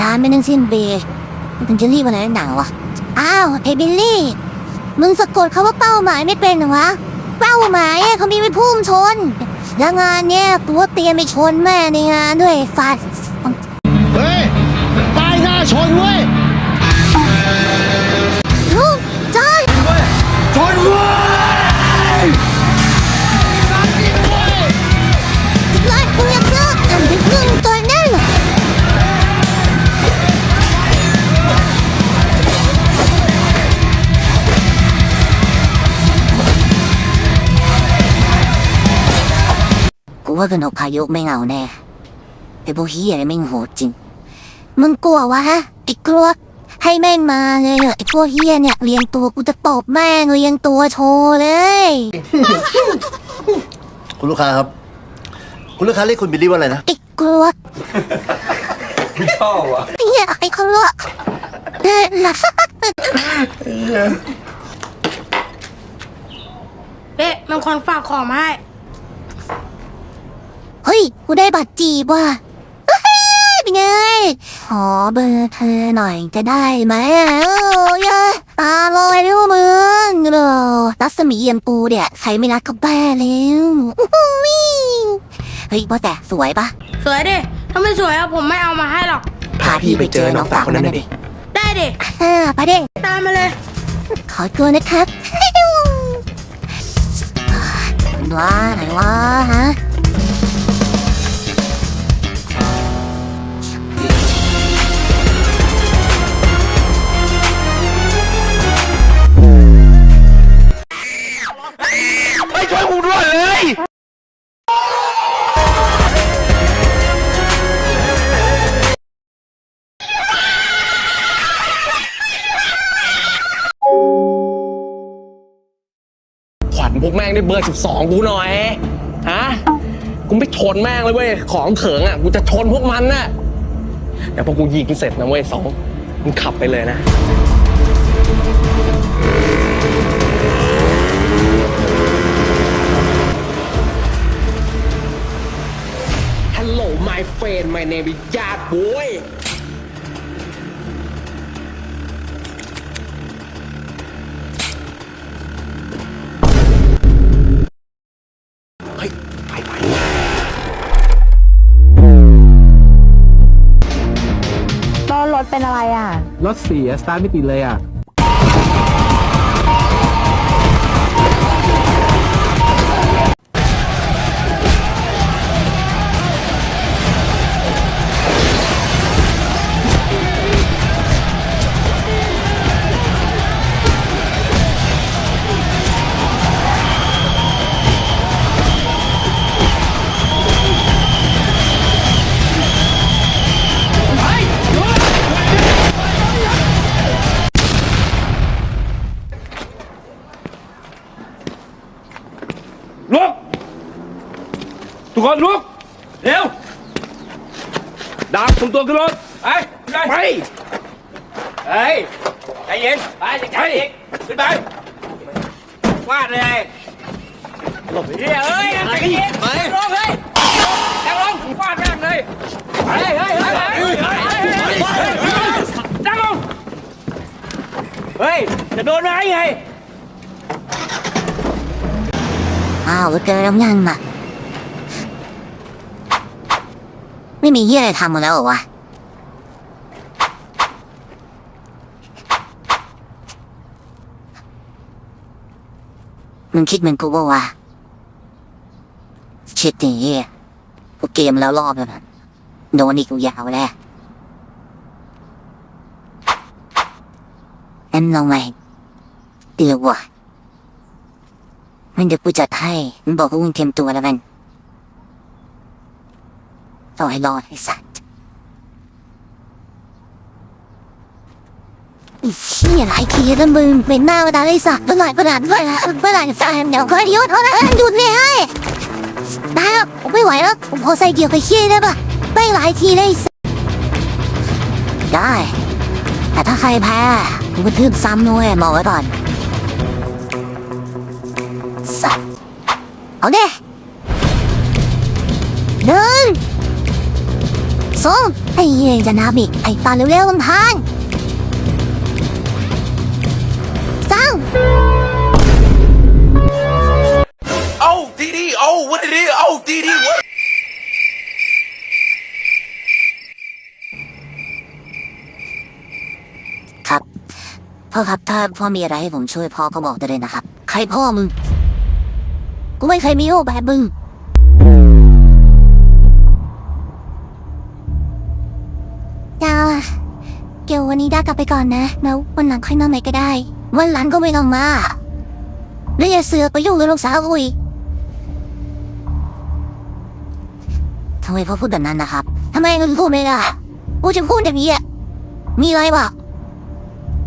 ยานไม่นึงสิ้นบีมันจะรีบอะไรนักหนาวะอ้าวเฮบิลลี่ มึงสะกดคาว่าเป้าหมายไม่เป็นหรอวะ เป้าหมายเขามีไว้พุ่งชนแล้วงานเนี้ยตัวเตรียมไปชนแม่ในงานด้วยฟัดเฮ้ยป้ายหน้าชนวะ ว่ากันออกพายุไม่เอาแน่ไอ้พวกเฮียอะไรไม่งโหดจริง มึงกลัววะฮะไอ้กลัว ให้แม่งมาเลยเหอะไอ้พวกเฮียเนี่ยเรียงตัวกูจะตบแม่งเรียงตัวโชว์เลย คุณลูกค้าครับ คุณลูกค้าเรียกคุณบิลลี่ว่าอะไรนะ ไอ้กลัวไม่ชอบอะเฮียไอ้กลัวเดินหลับเป๊ะมันคนฝากของมาให้เฮ้ย กูได้บัตรจีบว่ะเฮ้ยเป็นไง ขอเบอร์เธอหน่อยจะได้ไหมอะโอ้ยตาลอยด้วยมึงเออรัศมีเยี่ยมปูเนี่ยใครไม่รักก็แบ้แล้วอื้อหือเฮ้ยว่าแต่สวยปะสวยดิ ถ้าไม่สวยอะผมไม่เอามาให้หรอก พาพี่ไปเจอน้องสาวคนนั้นหน่อยดิได้ดิ อ่าไปเด้ ตามมาเลย ขอตัวนะครับว้าไหนวะฮะ ขวัญพวกแม่งได้เบอร์ 12 กูหน่อย ฮะ กูไม่ชนแม่งเลยเว้ย ของเถิงอะ กูจะชนพวกมันน่ะเดี๋ยวพอกูยิงเสร็จนะเว้ยสองมึงขับไปเลยนะ name is Jack boy เฮ้ย ไปไปล้อรถเป็นอะไรอะ รถเสียสตาร์ทไม่ติดเลยอะ คนลุก เร็ว ดาบส่งตัวขึ้นรถ ไปไปเฮ้ยใจเย็น ไปใจไปเย็นขึ้นไปวาดเลยหลบเฮ้ยเอ้ยใจเย็นไปลงเลยนั่งลงฟาดแม่งเลยเฮ้ยเฮ้ยเฮ้ยเฮ้ยเฮ้ยเฮ้ยนั่งลงเฮ้ย จะโดนไหมไงอ้าวเจอแล้วยังน่ะ ไม่มีเฮียอะไรทำหมดแล้วเหรอวะ มึงคิดเหมือนกูป่าวะชิดอย่างเงี้ยกูเกมแล้วรอบแล้วนะโดนอีกกูยาวแล้วเอ็มลองไหมเดี๋ยววะมันเดี๋ยวกูจัดให้มึงบอกว่ามึงเตรียมตัวแล้วกัน ต่อให้รอดไอ้สัตว์ไอ้เชี่ยหลายทีแล้วมึงเป็นหน้าประดานไอ้สัตว์เมื่อไหร่ประดานเมื่อไหร่เมื่อไหร่จะแซมเดี๋ยวก็เดี๋ยวเท่านั้นหยุดเลยให้ได้แล้วผมไม่ไหวแล้วผมพอใส่เกี่ยวกับเชี่ยได้ปะไม่หลายทีเลยไอ้สัตว์ได้ แต่ถ้าใครแพ้กูก็ทืบซ้ำด้วยบอกไว้ก่อนสัตว์เอาเด้หนึ่ง สองไอ้เหี้ยจะน้ำอีไอ้ตาเร็วๆลำพานสั่ง Oh, DD. Oh, what it is? Oh, DD. What? ครับ พ่อครับถ้าพ่อมีอะไรให้ผมช่วยพ่อก็บอกได้เลยนะครับ ใครพ่อมึง กูไม่เคยมีโอ้แบบมึง จ้าเกี่ยววันนี้ได้กลับไปก่อนนะแล้ววันหลังค่อยมาใหม่ก็ได้ วันหลังก็ไม่ต้องมาแล้วอย่าเสือกไปยุ่งกับลูกสาวกูอีกทำไมพ่อพูดแบบนั้นนะครับทำไมถึงพูดไม่ได้กูจะพูดแบบนี้อะมีอะไรวะ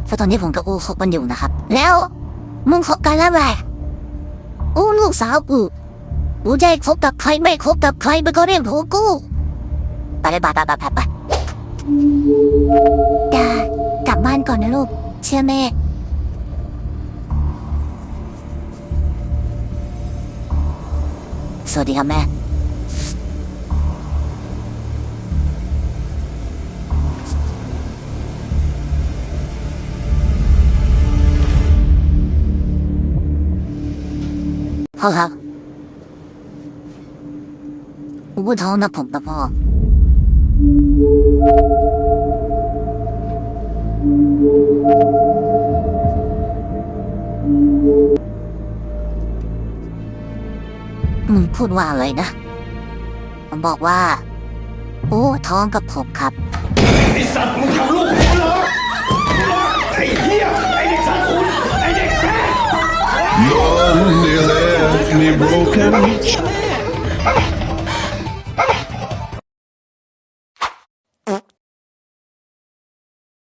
เพราะตอนนี้ผมกับอูคบกันอยู่นะครับ แล้วมึงคบกันแล้วไงอูลูกสาวกูกูจะคบกับใครไม่คบกับใครมันก็เรื่องของกูไปเลยไปไปไปไปไป ดากลับบ้านก่อนนะลูก เชื่อแม่ สวัสดีครับแม่ พ่อครับ ผมพูดท้องนะผมนะพ่อ มึงพูดว่าอะไรนะมันบอกว่า โอ้ท้องกับผมครับ ไอ้สัตว์มึงทำลูกกูเหรอไอ้เหี้ยไอ้เด็กสัตว์คุณไอ้เด็กแพ้ You nearly left me broken.